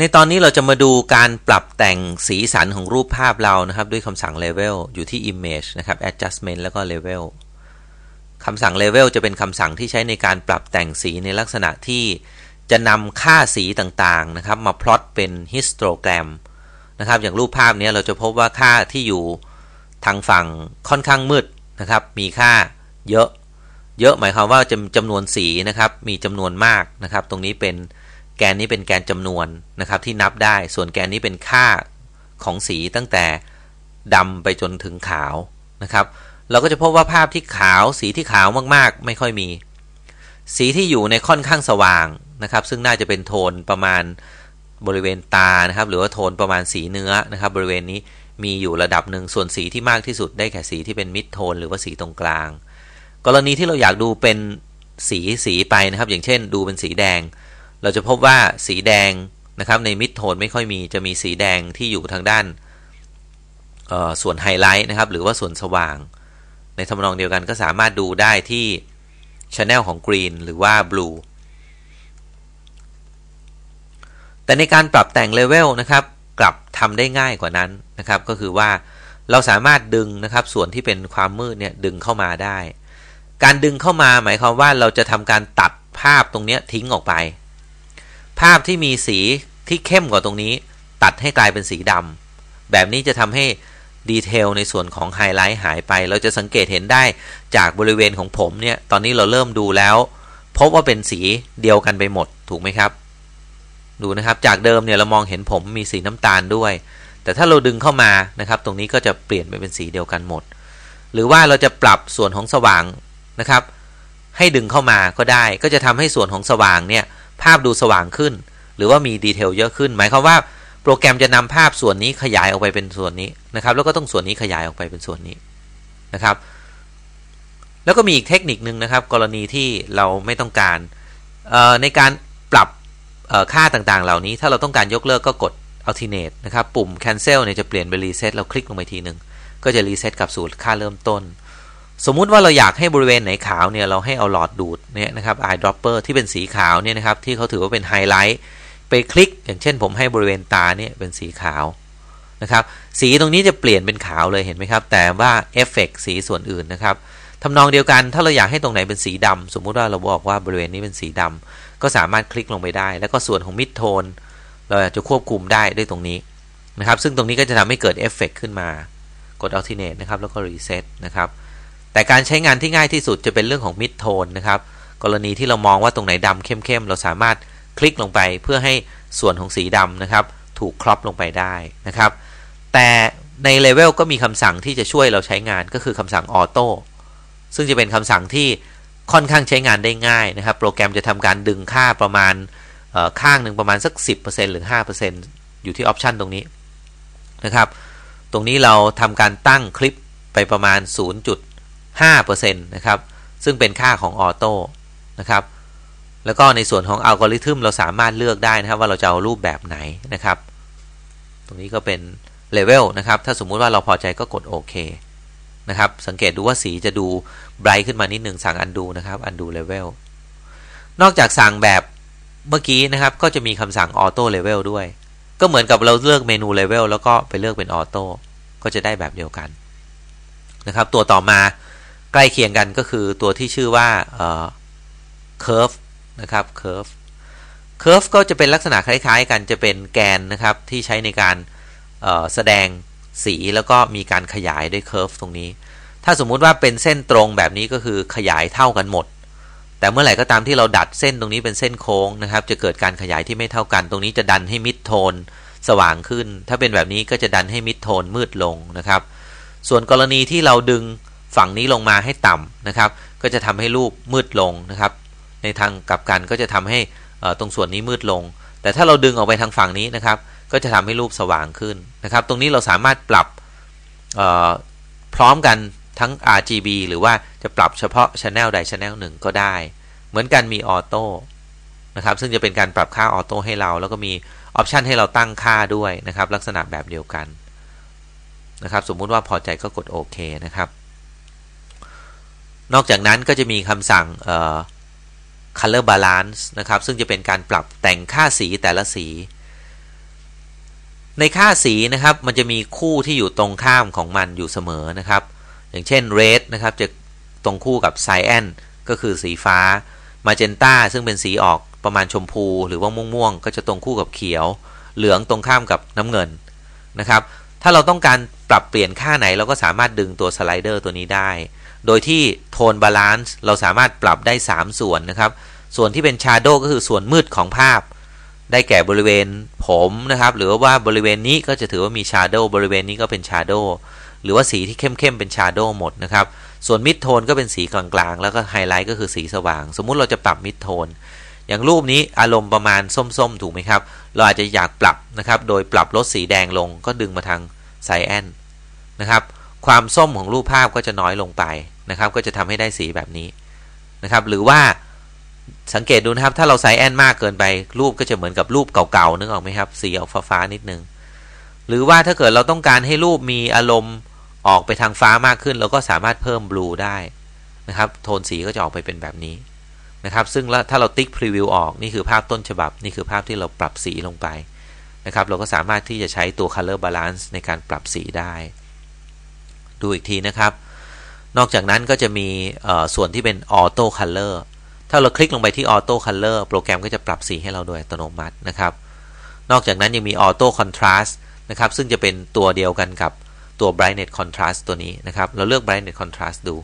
ในตอนนี้เราจะมาดูการปรับแต่งสีสันของรูปภาพเรานะครับ ด้วยคำสั่ง level อยู่ที่ image นะครับ adjustment แล้วก็ level คำสั่ง level จะเป็นคำสั่งที่ใช้ในการปรับแต่งสีในลักษณะที่จะนำค่าสีต่างๆนะครับมาพลอตเป็น histogram นะครับอย่างรูปภาพนี้เราจะพบว่าค่าที่อยู่ทางฝั่งค่อนข้างมืดนะครับ มีค่าเยอะ เยอะหมายความว่าจำจำนวนสีนะครับ มีจำนวนมากนะครับ ตรงนี้เป็น แกนนี้เป็นแกนจำนวนนะครับที่นับได้ ส่วนแกนนี้เป็นค่าของสีตั้งแต่ดำไปจนถึงขาวนะครับ เราก็จะพบว่าภาพที่ขาวสีที่ขาวมากๆ ไม่ค่อยมี สีที่อยู่ในค่อนข้างสว่างนะครับ ซึ่งน่าจะเป็นโทนประมาณบริเวณตานะครับ หรือว่าโทนประมาณสีเนื้อนะครับ บริเวณนี้มีอยู่ระดับหนึ่งส่วนสีที่มากที่สุดได้แก่สีที่เป็นมิดโทน หรือว่าสีตรงกลาง กรณีที่เราอยากดูเป็นสีสีไปนะครับ อย่างเช่น ดูเป็นสีแดง เราจะพบว่าสีแดงนะครับในมิดโทนไม่ค่อยมีจะมีสีแดงที่อยู่ทางด้านส่วนไฮไลท์นะครับหรือว่าส่วนสว่าง ในทำนองเดียวกันก็สามารถดูได้ที่ช anel ของ Green หรือว่า Blue แต่ในการปรับแต่งเลเวลนะครับกลับทำได้ง่ายกว่านั้นนะครับก็คือว่าเราสามารถดึงนะครับส่วนที่เป็นความมืดเนี่ยดึงเข้ามาได้ การดึงเข้ามาหมายความว่าเราจะทำการตัดภาพตรงนี้ทิ้งออกไป ภาพที่มีสีที่เข้มกว่าตรงนี้ ตัดให้กลายเป็นสีดำแบบนี้จะทำให้ดีเทลในส่วนของไฮไลท์หายไป เราจะสังเกตเห็นได้จากบริเวณของผมเนี่ย ตอนนี้เราเริ่มดูแล้ว พบว่าเป็นสีเดียวกันไปหมดถูกไหมครับ ดูนะครับจากเดิมเนี่ยเรามองเห็นผมมีสีน้ำตาลด้วย แต่ถ้าเราดึงเข้ามานะครับ ตรงนี้ก็จะเปลี่ยนไปเป็นสีเดียวกันหมด หรือว่าเราจะปรับส่วนของสว่างนะครับ ให้ดึงเข้ามาก็ได้ ก็จะทำให้ส่วนของสว่างเนี่ย ภาพดูสว่างขึ้น หรือว่ามีดีเทลเยอะขึ้น หมายความว่าโปรแกรมจะนำภาพส่วนนี้ขยายออกไปเป็นส่วนนี้นะครับ แล้วก็ต้องส่วนนี้ขยายออกไปเป็นส่วนนี้นะครับ แล้วก็มีอีกเทคนิคนึงนะครับ กรณีที่เราไม่ต้องการในการปรับค่าต่างๆ เหล่านี้ ถ้าเราต้องการยกเลิกก็กด alternate นะครับ ปุ่ม cancel เนี่ยจะเปลี่ยนเป็น reset เราคลิกลงไปทีหนึ่งก็จะ reset กลับสูตรค่าเริ่มต้น สมมุติว่าเราอยากให้บริเวณไหนขาวเนี่ยเราให้เอาหลอดดูดเนี่ยนะครับ eye dropper ที่เป็นสีขาวเนี่ยนะครับที่เขาถือว่าเป็นไฮไลท์ไปคลิก อย่างเช่นผมให้บริเวณตาเนี่ยเป็นสีขาวนะครับสีตรงนี้จะเปลี่ยนเป็นขาวเลยเห็นไหมครับ แต่ว่าเอฟเฟกสีส่วนอื่นนะครับทำนองเดียวกันถ้าเราอยากให้ตรงไหนเป็นสีดำสมมุติว่าเราบอกว่าบริเวณนี้เป็นสีดำก็สามารถคลิกลงไปได้ แล้วก็ส่วนของมิดโทนเราจะควบคุมได้ด้วยตรงนี้นะครับซึ่งตรงนี้ก็จะทำให้เกิดเอฟเฟกขึ้นมา กด alternate นะครับแล้วก็ reset นะครับ แต่การใช้งานที่ง่ายที่สุดจะเป็นเรื่องของมิดโทนนะครับ กรณีที่เรามองว่าตรงไหนดำเข้มๆ เราสามารถคลิกลงไปเพื่อให้ส่วนของสีดำนะครับ ถูกครอปลงไปได้นะครับ แต่ในเลเวลก็มีคำสั่งที่จะช่วยเราใช้งานก็คือคำสั่งออโต้ซึ่งจะเป็นคำสั่งที่ค่อนข้างใช้งานได้ง่ายนะครับ โปรแกรมจะทำการดึงค่าประมาณข้างหนึ่งประมาณสัก 10%หรือ 5%อยู่ที่ออปชันตรงนี้นะครับ ตรงนี้เราทำการตั้งคลิปไปประมาณ 0. 5%นะครับ ซึ่งเป็นค่าของออโต้นะครับ แล้วก็ในส่วนของอัลกอริทึมเราสามารถเลือกได้นะครับว่าเราจะเอารูปแบบไหนนะครับ ตรงนี้ก็เป็นเลเวลนะครับ ถ้าสมมุติว่าเราพอใจก็กดโอเคนะครับ สังเกตดูว่าสีจะดูไบรท์ขึ้นมานิดหนึ่งสั่งอันดูนะครับอันดูเลเวลนอกจากสั่งแบบเมื่อกี้นะครับ ก็จะมีคำสั่งออโต้เลเวลด้วย ก็เหมือนกับเราเลือกเมนูเลเวลแล้วก็ไปเลือกเป็นออโต้ก็จะได้แบบเดียวกันนะครับ ตัวต่อมา ใกล้เคียงกันก็คือตัวที่ชื่อว่า curve นะครับ curve curve ก็จะเป็นลักษณะคล้ายๆ กันจะเป็นแกนนะครับที่ใช้ในการแสดงสีแล้วก็มีการขยายด้วย curve ตรงนี้ ถ้าสมมุติว่าเป็นเส้นตรงแบบนี้ก็คือขยายเท่ากันหมด แต่เมื่อไหร่ก็ตามที่เราดัดเส้นตรงนี้เป็นเส้นโค้งนะครับ จะเกิดการขยายที่ไม่เท่ากัน ตรงนี้จะดันให้มิดโทนสว่างขึ้น ถ้าเป็นแบบนี้ก็จะดันให้มิดโทนมืดลงนะครับ ส่วนกรณีที่เราดึง ฝั่งนี้ลงมาให้ต่ำนะครับ ก็จะทำให้รูปมืดลงนะครับ ในทางกลับกันก็จะทำให้ตรงส่วนนี้มืดลง แต่ถ้าเราดึงออกไปทางฝั่งนี้นะครับ ก็จะทำให้รูปสว่างขึ้นนะครับ ตรงนี้เราสามารถปรับพร้อมกันทั้ง RGB หรือว่าจะปรับเฉพาะ Channel ใด Channel หนึ่งก็ได้ เหมือนกันมีออโต้นะครับ ซึ่งจะเป็นการปรับค่าออโต้ให้เรา แล้วก็มีออปชันให้เราตั้งค่าด้วยนะครับ ลักษณะแบบเดียวกันนะครับ สมมุติว่าพอใจก็กดโอเคนะครับ นอกจากนั้นก็จะมีคำสั่ง color balance นะครับ ซึ่งจะเป็นการปรับแต่งค่าสีแต่ละสี ในค่าสีนะครับ มันจะมีคู่ที่อยู่ตรงข้ามของมันอยู่เสมอนะครับ อย่างเช่น red นะครับ จะตรงคู่กับ cyan ก็คือสีฟ้า magenta ซึ่งเป็นสีออกประมาณชมพู หรือว่าม่วงๆ ก็จะตรงคู่กับเขียว เหลืองตรงข้ามกับน้ำเงินนะครับ ถ้าเราต้องการปรับเปลี่ยนค่าไหนเราก็สามารถดึงตัวสไลเดอร์ตัวนี้ได้ โดยที่โทนบาลานซ์เราสามารถปรับได้ 3 ส่วนนะครับ ส่วนที่เป็นชาร์โดก็คือส่วนมืดของภาพ ได้แก่บริเวณผมนะครับ หรือว่าบริเวณนี้ก็จะถือว่ามีชาร์โดบริเวณนี้ก็เป็นชาร์โดหรือว่าสีที่เข้มๆเป็นชาร์โดหมดนะครับ ส่วนมิดโทนก็เป็นสีกลางๆ แล้วก็ไฮไลท์ก็คือสีสว่าง สมมุติเราจะปรับมิดโทนอย่างรูปนี้อารมณ์ประมาณส้มๆ ถูกไหมครับ เราอาจจะอยากปรับนะครับ โดยปรับลดสีแดงลงก็ดึงมาทางไซแอนนะครับ ความส้มของรูปภาพก็จะน้อยลงไป นะครับ ก็จะทำให้ได้สีแบบนี้นะครับ หรือว่าสังเกตดูนะครับ ถ้าเราไซแอนมากเกินไป รูปก็จะเหมือนกับรูปเก่าๆนึกออกไหมครับ สีออกฟ้าๆนิดนึง หรือว่าถ้าเกิดเราต้องการให้รูปมีอารมณ์ออกไปทางฟ้ามากขึ้น เราก็สามารถเพิ่มบลูได้นะครับ โทนสีก็จะออกไปเป็นแบบนี้นะครับ ซึ่งถ้าเราติ๊กพรีวิวออกนี่คือภาพต้นฉบับ นี่คือภาพที่เราปรับสีลงไปนะครับ เราก็สามารถที่จะใช้ตัว color balance ในการปรับสีได้ ดูอีกทีนะครับ นอกจากนั้นก็จะมีส่วนที่เป็น auto color ถ้าเราคลิกลงไปที่ auto color โปรแกรมก็จะปรับสีให้เราโดยอัตโนมัตินะครับ นอกจากนั้นยังมี auto contrast นะครับซึ่งจะเป็นตัวเดียวกันกับตัว brightness contrast ตัวนี้นะครับ เราเลือก brightness contrast ดู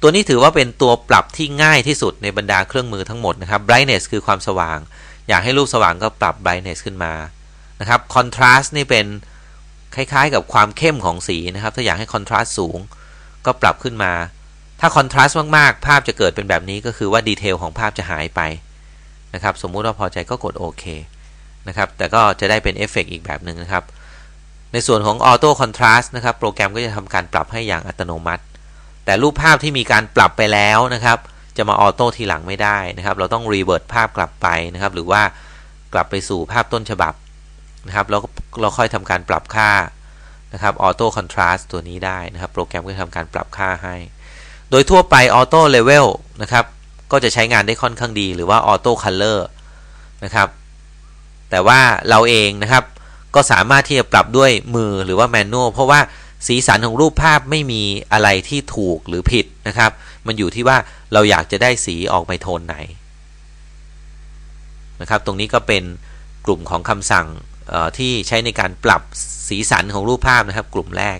ตัวนี้ถือว่าเป็นตัวปรับที่ง่ายที่สุดในบรรดาเครื่องมือทั้งหมดนะครับ brightness คือความสว่าง อยากให้รูปสว่างก็ปรับ brightness ขึ้นมานะครับ contrast นี่เป็นคล้ายๆ กับความเข้มของสีนะครับ ถ้าอยากให้ contrast สูง ก็ปรับขึ้นมา ถ้า contrast มากๆ ภาพจะเกิดเป็นแบบนี้ก็คือว่าดีเทลของภาพจะหายไปนะครับสมมุติว่าพอใจก็กดโอเคนะครับแต่ก็จะได้เป็นเอฟเฟกอีกแบบหนึ่งนะครับ ในส่วนของ Auto Contrast นะครับโปรแกรมก็จะทำการปรับให้อย่างอัตโนมัติ แต่รูปภาพที่มีการปรับไปแล้วนะครับ จะมาออโต้ทีหลังไม่ได้นะครับ เราต้องรีเวิร์ตภาพกลับไปนะครับ หรือว่ากลับไปสู่ภาพต้นฉบับนะครับแล้วเราค่อยทำการปรับค่า นะครับ Auto Contrast ตัวนี้ได้นะครับ โปรแกรมก็จะทำการปรับค่าให้ โดยทั่วไป Auto Level นะครับก็จะใช้งานได้ค่อนข้างดีหรือว่า Auto Color นะครับ แต่ว่าเราเองนะครับก็สามารถที่จะปรับด้วยมือหรือว่าแมนนวลเพราะว่าสีสันของรูปภาพไม่มีอะไรที่ถูกหรือผิดนะครับ มันอยู่ที่ว่าเราอยากจะได้สีออกไปโทนไหนนะครับ ตรงนี้ก็เป็นกลุ่มของคำสั่ง ที่ใช้ในการปรับสีสันของรูปภาพนะครับ กลุ่มแรก